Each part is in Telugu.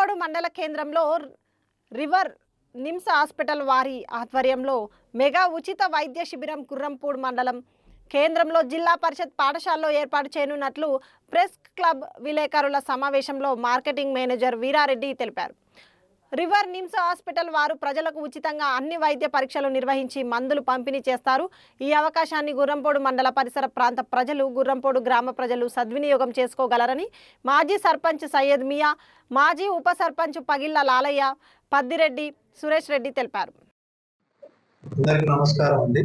గుర్రంపోడు మండల కేంద్రంలో రివర్ నిమ్స్ హాస్పిటల్ వారి ఆధ్వర్యంలో మెగా ఉచిత వైద్య శిబిరం గుర్రంపూడి మండలం కేంద్రంలో జిల్లా పరిషత్ పాఠశాలలో ఏర్పాటు చేయనున్నట్లు ప్రెస్ క్లబ్ విలేకరుల సమావేశంలో మార్కెటింగ్ మేనేజర్ వీరారెడ్డి తెలిపారు. రివర్ నిమ్స్ హాస్పిటల్ వారు ప్రజలకు ఉచితంగా అన్ని వైద్య పరీక్షలు నిర్వహించి మందులు పంపిణీ చేస్తారు. ఈ అవకాశాన్ని గుర్రంపోడు మండల పరిసర ప్రాంత ప్రజలు గుర్రంపోడు గ్రామ ప్రజలు సద్వినియోగం చేసుకోగలరని మాజీ సర్పంచ్ సయ్యద్ మియా మాజీ ఉప సర్పంచ్ పగిళ్ళ లాలయ్య పద్దిరెడ్డి సురేష్ రెడ్డి తెలిపారు. నమస్కారం అండి.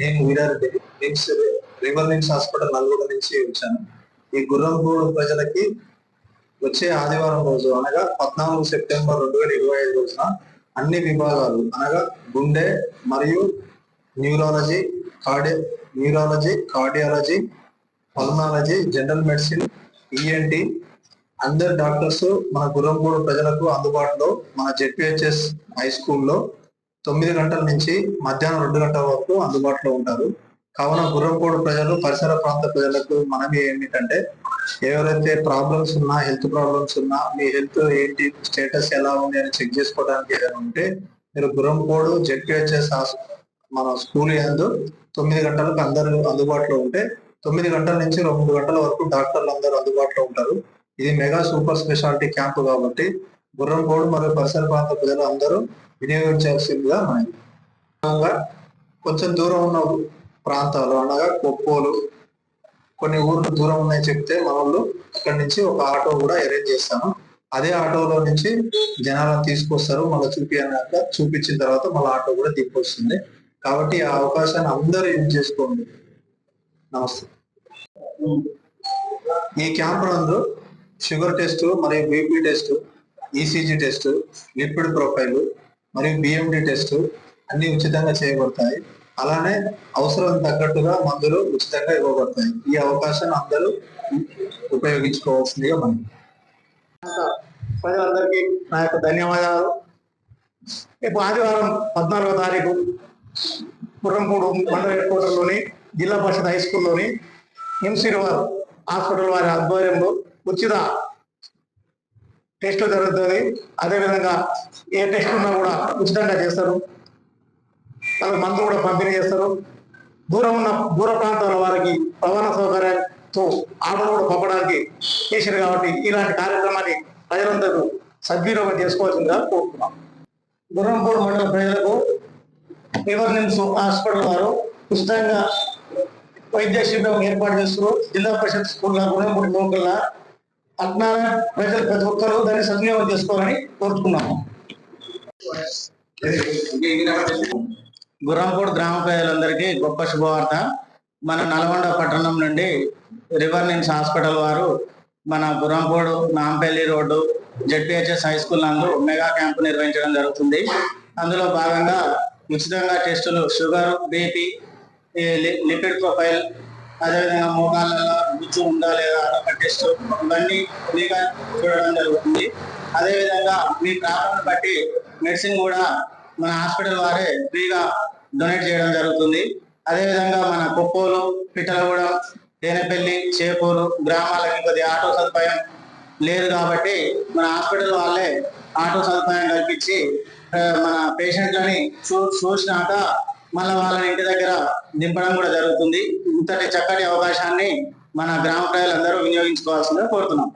నేను వీరారెడ్డి నిమ్స్ రివర్ నిమ్స్ హాస్పిటల్ నల్గొండ నుంచి వచ్చాను. ఈ గుర్రంపూడి ప్రజలకి వచ్చే ఆదివారం రోజు అనగా పద్నాలుగు సెప్టెంబర్ రెండు వేల ఇరవై ఐదు రోజున అన్ని విభాగాలు అనగా గుండె మరియు neurology cardio neurology cardiology pulmonology general medicine ENT అందరు డాక్టర్స్ మన గుర్రంపూడి ప్రజలకు అందుబాటులో మన జెడ్పిహెచ్ఎస్ హై స్కూల్లో తొమ్మిది గంటల నుంచి మధ్యాహ్నం రెండు గంటల వరకు అందుబాటులో ఉంటారు. కావున గుర్రంపోడు ప్రజలు పరిసర ప్రాంత ప్రజలకు మనవి ఏమిటంటే ఎవరైతే ప్రాబ్లమ్స్ ఉన్నా హెల్త్ ప్రాబ్లమ్స్ ఉన్నా మీ హెల్త్ ఏంటి స్టేటస్ ఎలా ఉంది అని చెక్ చేసుకోవడానికి ఏదైనా ఉంటే మీరు గుర్రంపోడు జెడ్పిహెచ్ఎస్ మన స్కూల్ ఎందు తొమ్మిది గంటలకు అందరూ అందుబాటులో ఉంటే తొమ్మిది గంటల నుంచి రెండు గంటల వరకు డాక్టర్లు అందరూ అందుబాటులో ఉంటారు. ఇది మెగా సూపర్ స్పెషాలిటీ క్యాంప్ కాబట్టి గుర్రంపోడు మరియు పరిసర ప్రాంత ప్రజలు అందరూ వినియోగించాల్సిందిగా మనకి కొంచెం దూరం ఉన్న ప్రాంతాలు అనగా కొప్పోలు కొన్ని ఊర్లు దూరం ఉన్నాయి చెప్తే మన వాళ్ళు అక్కడి నుంచి ఒక ఆటో కూడా అరేంజ్ చేస్తాము అదే ఆటోలో నుంచి జనాలను తీసుకొస్తారు. మళ్ళీ చూపించాక చూపించిన తర్వాత మళ్ళీ ఆటో కూడా దిప్పొస్తుంది కాబట్టి ఆ అవకాశాన్ని అందరూ యూజ్ చేసుకోండి. నమస్తే. ఈ క్యాంప్ నందు షుగర్ టెస్ట్ మరియు BP test ECG test lipid profile మరియు బిఎండి టెస్ట్ అన్ని ఉచితంగా చేయబడతాయి. అలానే అవసరం తగ్గట్టుగా మందులు ఉచితంగా ఇవ్వబడతాయి. ఈ అవకాశాన్ని అందరూ ఉపయోగించుకోవాల్సిందిగా మనం ప్రజలందరికీ నా యొక్క ధన్యవాదాలు. రేపు ఆదివారం పద్నాలుగో తారీఖు పుర్రంపూడు మండల హెడ్ క్వార్టర్లోని జిల్లా పరిషత్ హై స్కూల్లోని హింసిరివర్ హాస్పిటల్ వారి ఆధ్వర్యంలో ఉచిత టెస్టులు జరుగుతుంది అదేవిధంగా ఏ టెస్ట్ ఉన్నా కూడా ఉచితంగా చేస్తారు. వాళ్ళకి మందులు కూడా పంపిణీ చేస్తారు. దూరం ఉన్న దూర ప్రాంతాల వారికి రవాణా సౌకర్యంతో ఆటలు కూడా పంపడానికి చేశారు కాబట్టి ఇలాంటి కార్యక్రమాన్ని ప్రజలందరూ సద్వినియోగం చేసుకోవాల్సిందిగా కోరుతున్నాం. గురంపూర్ మండల ప్రజలకు రివర్ నిమ్స్ హాస్పిటల్ వారు ఉచితంగా వైద్య శిబిరం ఏర్పాటు చేస్తున్నారు. జిల్లా పరిషత్ స్కూల్ గుర్రంపూడి లోకల్ అజ్ఞాన ప్రజలు ప్రతి ఒక్కరూ దాన్ని సద్వినియోగం చేసుకోవాలని కోరుతున్నాము. గుర్రంపూడి గ్రామ ప్రజలందరికీ గొప్ప శుభవార్త. మన నల్గొండ పట్టణం నుండి రివర్ నిమ్స్ హాస్పిటల్ వారు మన Gurrampudu Nampally road ZPHS high school నందు మెగా క్యాంపు నిర్వహించడం జరుగుతుంది. అందులో భాగంగా ఉచితంగా టెస్టులు షుగర్ బీపీ లిపిడ్ ప్రొఫైల్ అదేవిధంగా మోకాళ్ళలో గుచ్చు ఉందా లేదా అదొక టెస్ట్ ఇవన్నీ ఫ్రీగా చూడడం జరుగుతుంది. అదేవిధంగా మీ ప్రాబ్లం బట్టి మెడిసిన్ కూడా మన హాస్పిటల్ వారే ఫ్రీగా డొనేట్ చేయడం జరుగుతుంది. అదేవిధంగా మన కొప్పోలు పిట్టలగూడెం తేనెపల్లి చేపూరు గ్రామాలకి కొద్దిగా ఆటో సదుపాయం లేదు కాబట్టి మన హాస్పిటల్ వాళ్ళే ఆటో సదుపాయం కల్పించి మన పేషెంట్లని చూ చూసినాక మళ్ళీ వాళ్ళని ఇంటి దగ్గర దింపడం కూడా జరుగుతుంది. ఇంతటి చక్కటి అవకాశాన్ని మన గ్రామ ప్రజలందరూ వినియోగించుకోవాల్సిందిగా కోరుతున్నాం.